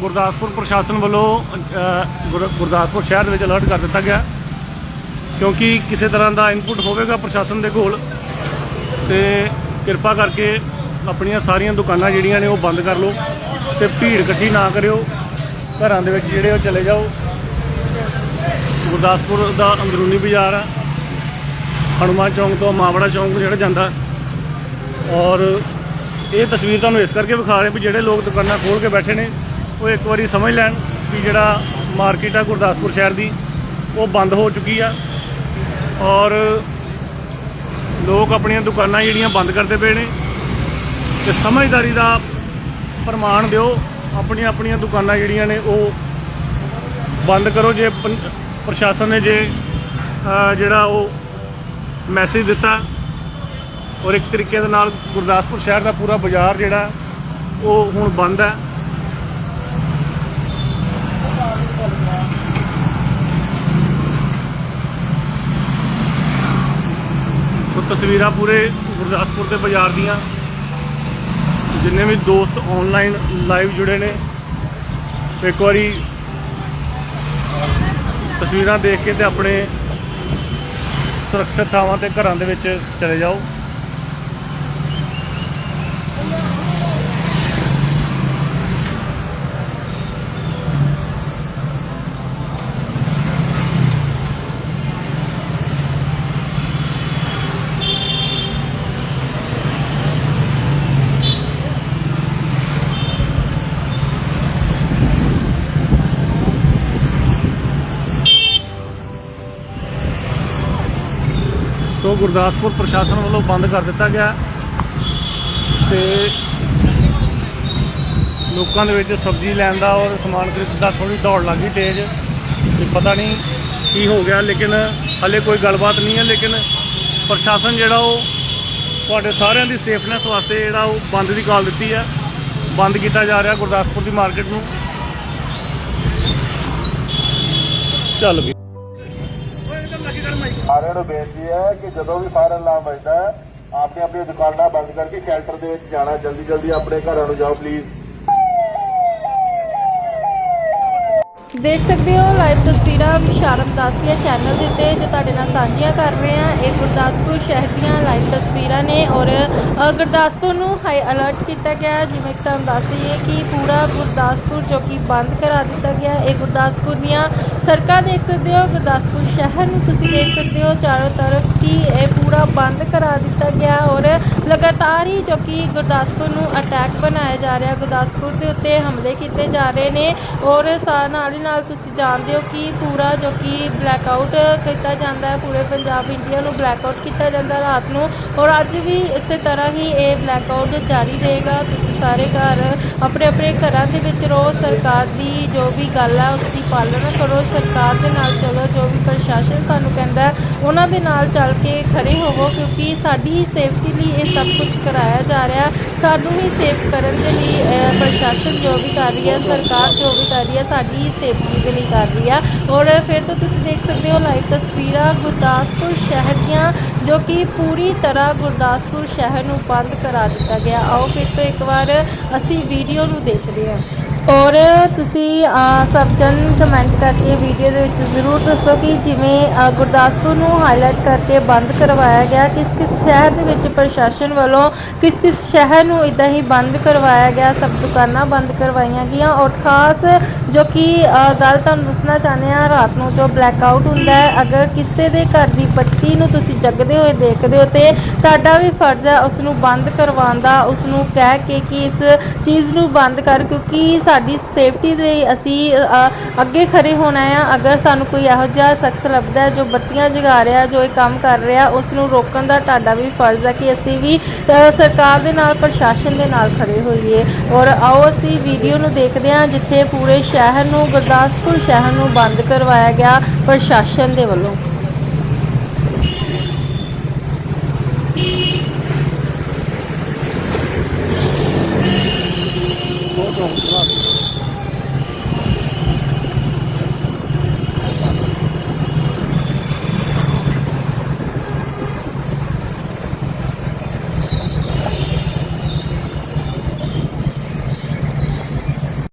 ਗੁਰਦਾਸਪੁਰ ਪ੍ਰਸ਼ਾਸਨ ਵੱਲੋਂ ਗੁਰ- ਗੁਰਦਾਸਪੁਰ ਸ਼ਹਿਰ ਦੇ ਵਿੱਚ ਅਲਰਟ ਕਰ ਦਿੱਤਾ ਗਿਆ। ਕਿਉਂਕਿ ਕਿਸੇ ਤਰ੍ਹਾਂ ਦਾ ਇਨਪੁਟ ਹੋਵੇਗਾ ਪ੍ਰਸ਼ਾਸਨ ਦੇ ਕੋਲ, ਤੇ ਕਿਰਪਾ ਕਰਕੇ ਆਪਣੀਆਂ ਸਾਰੀਆਂ ਦੁਕਾਨਾਂ ਜਿਹੜੀਆਂ ਨੇ ਉਹ ਬੰਦ ਕਰ ਲਓ ਤੇ ਭੀੜ ਇਕੱਠੀ ਨਾ ਕਰਿਓ। ਘਰਾਂ ਦੇ ਵਿੱਚ ਜਿਹੜੇ ਉਹ ਚਲੇ ਜਾਓ। ਗੁਰਦਾਸਪੁਰ ਦਾ ਅੰਦਰੂਨੀ ਬਾਜ਼ਾਰ ਆ। ਹਨੂੰਮਾਨ ਚੌਂਕ ਤੋਂ ਮਾਵੜਾ ਚੌਂਕ ਜਿਹੜਾ ਜਾਂਦਾ। ਔਰ ਇਹ ਤਸਵੀਰ ਤੁਹਾਨੂੰ ਇਸ ਕਰਕੇ ਵਿਖਾ ਰਹੇ ਵੀ ਜਿਹੜੇ ਲੋਕ ਦੁਕਾਨਾਂ ਖੋਲ ਕੇ ਬੈਠੇ ਨੇ ਉਹ ਇੱਕ ਵਾਰੀ ਸਮਝ ਲੈਣ ਕਿ ਜਿਹੜਾ ਮਾਰਕੀਟ ਆ ਗੁਰਦਾਸਪੁਰ ਸ਼ਹਿਰ ਦੀ, ਉਹ ਬੰਦ ਹੋ ਚੁੱਕੀ ਆ। ਔਰ ਲੋਕ ਆਪਣੀਆਂ ਦੁਕਾਨਾਂ ਜਿਹੜੀਆਂ ਬੰਦ ਕਰਦੇ ਪਏ ਨੇ ਤੇ ਸਮਝਦਾਰੀ ਦਾ ਪ੍ਰਮਾਣ ਦਿਓ। ਆਪਣੀਆਂ ਆਪਣੀਆਂ ਦੁਕਾਨਾਂ ਜਿਹੜੀਆਂ ਨੇ, ਉਹ ਬੰਦ ਕਰੋ। ਜੇ ਪੰ- ਪ੍ਰਸ਼ਾਸਨ ਨੇ ਜੇ ਜਿਹੜਾ ਉਹ ਮੈਸੇਜ ਦਿੱਤਾ ਔਰ ਇੱਕ ਤਰੀਕੇ ਦੇ ਨਾਲ ਗੁਰਦਾਸਪੁਰ ਸ਼ਹਿਰ ਦਾ ਪੂਰਾ ਬਾਜ਼ਾਰ ਜਿਹੜਾ, ਉਹ ਹੁਣ ਬੰਦ ਹੈ ਤਸਵੀਰਾਂ ਪੂਰੇ ਗੁਰਦਾਸਪੁਰ ਦੇ ਬਾਜ਼ਾਰ ਦੀਆਂ। ਜਿੰਨੇ ਵੀ ਦੋਸਤ ਆਨਲਾਈਨ ਲਾਈਵ ਜੁੜੇ ਨੇ, ਇੱਕ ਵਾਰੀ ਤਸਵੀਰਾਂ ਦੇਖ ਕੇ ਤੇ ਆਪਣੇ ਸੁਰੱਖਿਅਤ ਥਾਵਾਂ ਤੇ ਘਰਾਂ ਦੇ ਵਿੱਚ ਚਲੇ ਜਾਓ। ਸੋ ਗੁਰਦਾਸਪੁਰ ਪ੍ਰਸ਼ਾਸਨ ਵੱਲੋਂ ਬੰਦ ਕਰ ਦਿੱਤਾ ਗਿਆ ਤੇ ਲੋਕਾਂ ਦੇ ਵਿੱਚ ਸਬਜ਼ੀ ਲੈਣ ਦਾ ਔਰ ਸਮਾਨ ਖਰੀਦਣ ਦਾ ਥੋੜੀ ਦੌੜ ਲੱਗ ਗਈ ਤੇਜ਼ ਤੇ ਪਤਾ ਨਹੀਂ ਕੀ ਹੋ ਗਿਆ, ਲੇਕਿਨ ਹਲੇ ਕੋਈ ਗੱਲਬਾਤ ਨਹੀਂ ਹੈ, ਲੇਕਿਨ ਪ੍ਰਸ਼ਾਸਨ ਜਿਹੜਾ ਉਹ ਤੁਹਾਡੇ ਸਾਰਿਆਂ ਦੀ ਸੇਫਨੈਸ ਵਾਸਤੇ ਜਿਹੜਾ ਉਹ ਬੰਦ ਦੀ ਕਾਲ ਦਿੱਤੀ ਹੈ। ਬੰਦ ਕੀਤਾ ਜਾ ਰਿਹਾ ਗੁਰਦਾਸਪੁਰ ਦੀ ਮਾਰਕੀਟ ਨੂੰ। ਚੱਲ ਵੀ। ਸਾਰਿਆਂ ਨੂੰ ਬੇਨਤੀ ਹੈ ਕਿ ਜਦੋਂ ਵੀ ਫਾਇਰ ਅਲਾਰਮ ਵੱਜਦਾ ਆਪਣੀ ਆਪਣੀ ਦੁਕਾਨਾਂ ਬੰਦ ਕਰਕੇ ਸ਼ੈਲਟਰ ਦੇ ਵਿੱਚ ਜਾਣਾ ਜਲਦੀ ਜਲਦੀ ਆਪਣੇ ਘਰਾਂ ਨੂੰ ਜਾਓ ਪਲੀਜ਼ ਦੇਖ ਸਕਦੇ ਹੋ ਲਾਈਵ ਤਸਵੀਰਾਂ ਸ਼ਰਮ ਦਾਸੀਆ ਚੈਨਲ ਦੇ ਉੱਤੇ ਜੋ ਤੁਹਾਡੇ ਨਾਲ ਸਾਂਝੀਆਂ ਕਰ ਰਹੇ ਹਾਂ। ਇਹ ਗੁਰਦਾਸਪੁਰ ਸ਼ਹਿਰ ਦੀਆਂ ਲਾਈਵ ਤਸਵੀਰਾਂ ਨੇ ਔਰ ਗੁਰਦਾਸਪੁਰ ਨੂੰ ਹਾਈ ਅਲਰਟ ਕੀਤਾ ਗਿਆ ਜਿਵੇਂ ਕਿ ਤੁਹਾਨੂੰ ਦੱਸ ਦਈਏ ਕਿ ਪੂਰਾ ਗੁਰਦਾਸਪੁਰ ਜੋ ਕਿ ਬੰਦ ਕਰਾ ਦਿੱਤਾ ਗਿਆ ਇਹ ਗੁਰਦਾਸਪੁਰ ਦੀਆਂ ਸੜਕਾਂ ਦੇਖ ਸਕਦੇ ਹੋ। ਗੁਰਦਾਸਪੁਰ ਸ਼ਹਿਰ ਨੂੰ ਤੁਸੀਂ ਦੇਖ ਸਕਦੇ ਹੋ। ਚਾਰੋਂ ਤਰਫ ਕਿ ਇਹ ਪੂਰਾ ਬੰਦ ਕਰਾ ਦਿੱਤਾ ਗਿਆ ਔਰ ਲਗਾਤਾਰ ਹੀ ਜੋ ਕਿ ਗੁਰਦਾਸਪੁਰ ਨੂੰ ਅਟੈਕ ਬਣਾਇਆ ਜਾ ਰਿਹਾ ਗੁਰਦਾਸਪੁਰ ਦੇ ਉੱਤੇ ਹਮਲੇ ਕੀਤੇ ਜਾ ਰਹੇ ਨੇ ਔਰ ਨਾਲ ਹੀ ਨਾਲ ਤੁਸੀਂ ਜਾਣਦੇ ਹੋ ਕਿ ਪੂਰਾ ਜੋ ਕਿ ਬਲੈਕ ਆਊਟ ਕੀਤਾ ਜਾਂਦਾ ਹੈ, ਪੂਰੇ ਪੰਜਾਬ ਇੰਡੀਆ ਨੂੰ ਬਲੈਕ ਆਊਟ ਕੀਤਾ ਜਾਂਦਾ ਰਾਤ ਨੂੰ ਔਰ ਅੱਜ ਵੀ ਇਸੇ ਤਰ੍ਹਾਂ ਹੀ ਇਹ ਬਲੈਕ ਆਊਟ ਜਾਰੀ ਰਹੇਗਾ। ਤੁਸੀਂ ਸਾਰੇ ਘਰ ਆਪਣੇ ਆਪਣੇ ਘਰਾਂ ਦੇ ਵਿੱਚ ਰਹੋ, ਸਰਕਾਰ ਦੀ ਜੋ ਵੀ ਗੱਲ ਹੈ ਉਸ ਦੀ ਪਾਲਣਾ ਕਰੋ, ਸਰਕਾਰ ਦੇ ਨਾਲ ਚਲੋ, ਜੋ ਵੀ ਪ੍ਰਸ਼ਾਸਨ ਤੁਹਾਨੂੰ ਕਹਿੰਦਾ ਉਹਨਾਂ ਦੇ ਨਾਲ ਚੱਲ ਕੇ ਖੜੇ ਹੋਵੋ, ਕਿਉਂਕਿ ਸਾਡੀ ਹੀ ਸੇਫਟੀ ਲਈ ਇਹ ਸਭ ਕੁਝ ਕਰਾਇਆ ਜਾ ਰਿਹਾ ਸਾਨੂੰ ਹੀ ਸੇਫ ਕਰਨ ਦੇ ਲਈ ਪ੍ਰਸ਼ਾਸਨ ਜੋ ਵੀ ਕਰ ਰਹੀ ਹੈ, ਸਰਕਾਰ ਜੋ ਵੀ ਕਰ ਰਹੀ ਹੈ, ਸਾਡੀ ਹੀ ਸੇਫਟੀ ਦੇ ਲਈ ਕਰ ਰਹੀ ਹੈ ਔਰ ਫਿਰ ਤੋਂ ਤੁਸੀਂ ਦੇਖ ਸਕਦੇ ਹੋ ਲਾਈਵ ਤਸਵੀਰਾਂ ਗੁਰਦਾਸਪੁਰ ਸ਼ਹਿਰ ਦੀਆਂ, ਜੋ ਕਿ ਪੂਰੀ ਤਰ੍ਹਾਂ ਗੁਰਦਾਸਪੁਰ ਸ਼ਹਿਰ ਨੂੰ ਬੰਦ ਕਰਾ ਦਿੱਤਾ ਗਿਆ। ਆਓ ਫਿਰ ਤੋਂ ਇੱਕ ਵਾਰ ਅਸੀਂ ਵੀਡੀਓ ਨੂੰ ਦੇਖਦੇ ਹਾਂ। ਔਰ ਤੁਸੀਂ ਅ, ਸਭ ਜਨ ਕਮੈਂਟ ਕਰਕੇ ਵੀਡੀਓ ਦੇ ਵਿੱਚ ਜ਼ਰੂਰ ਦੱਸੋ ਕਿ ਜਿਵੇਂ ਗੁਰਦਾਸਪੁਰ ਨੂੰ ਹਾਈਲਾਈਟ ਕਰਕੇ ਬੰਦ ਕਰਵਾਇਆ ਗਿਆ ਕਿਸ ਕਿਸ ਸ਼ਹਿਰ ਦੇ ਵਿੱਚ ਪ੍ਰਸ਼ਾਸਨ ਵੱਲੋਂ ਕਿਸ ਕਿਸ ਸ਼ਹਿਰ ਨੂੰ ਇਦਾਂ ਹੀ ਬੰਦ ਕਰਵਾਇਆ ਗਿਆ ਸਭ ਦੁਕਾਨਾਂ ਬੰਦ ਕਰਵਾਈਆਂ ਗਈਆਂ ਔਰ ਖਾਸ ਜੋ ਕਿ ਗੱਲ ਤੁਹਾਨੂੰ ਦੱਸਣਾ ਚਾਹੁੰਦੇ ਆ ਰਾਤ ਨੂੰ ਜੋ ਬਲੈਕ ਆਊਟ ਹੁੰਦਾ ਹੈ ਅਗਰ ਕਿਸੇ ਦੇ ਘਰ ਦੀ ਬੱਤੀ ਨੂੰ ਤੁਸੀਂ ਜਗਦੇ ਹੋਏ ਦੇਖਦੇ ਹੋ ਤੇ ਤੁਹਾਡਾ ਵੀ ਫਰਜ਼ ਹੈ ਉਸ ਨੂੰ ਬੰਦ ਕਰਵਾਉਣ ਦਾ ਉਸ ਨੂੰ ਕਹਿ ਕੇ ਕਿ ਇਸ ਚੀਜ਼ ਨੂੰ ਬੰਦ ਕਰ ਕਿਉਂਕਿ ਸਾਡੀ ਸੇਫਟੀ ਦੇ ਲਈ ਅਸੀਂ ਅ, ਅੱਗੇ ਖੜੇ ਹੋਣਾ ਆ। ਅਗਰ ਸਾਨੂੰ ਕੋਈ ਇਹੋ ਜਿਹਾ ਸ਼ਖਸ ਲੱਭਦਾ ਹੈ ਜੋ ਬੱਤੀਆਂ ਜਗਾ ਰਿਹਾ ਜੋ ਇਹ ਕੰਮ ਕਰ ਰਿਹਾ ਉਸ ਨੂੰ ਰੋਕਣ ਦਾ ਤੁਹਾਡਾ ਵੀ ਫਰਜ਼ ਹੈ ਕਿ ਅਸੀਂ ਵੀ ਅ, ਸਰਕਾਰ ਦੇ ਨਾਲ ਪ੍ਰਸ਼ਾਸਨ ਦੇ ਨਾਲ ਖੜੇ ਹੋਈਏ। ਔਰ ਆਓ ਅਸੀਂ ਵੀਡੀਓ ਨੂੰ ਦੇਖਦੇ ਹਾਂ ਜਿੱਥੇ ਪੂਰੇ ਸ਼ਹਿਰ ਨੂੰ ਗੁਰਦਾਸਪੁਰ ਸ਼ਹਿਰ ਨੂੰ ਬੰਦ ਕਰਵਾਇਆ ਗਿਆ ਪ੍ਰਸ਼ਾਸਨ ਦੇ ਵੱਲੋਂ।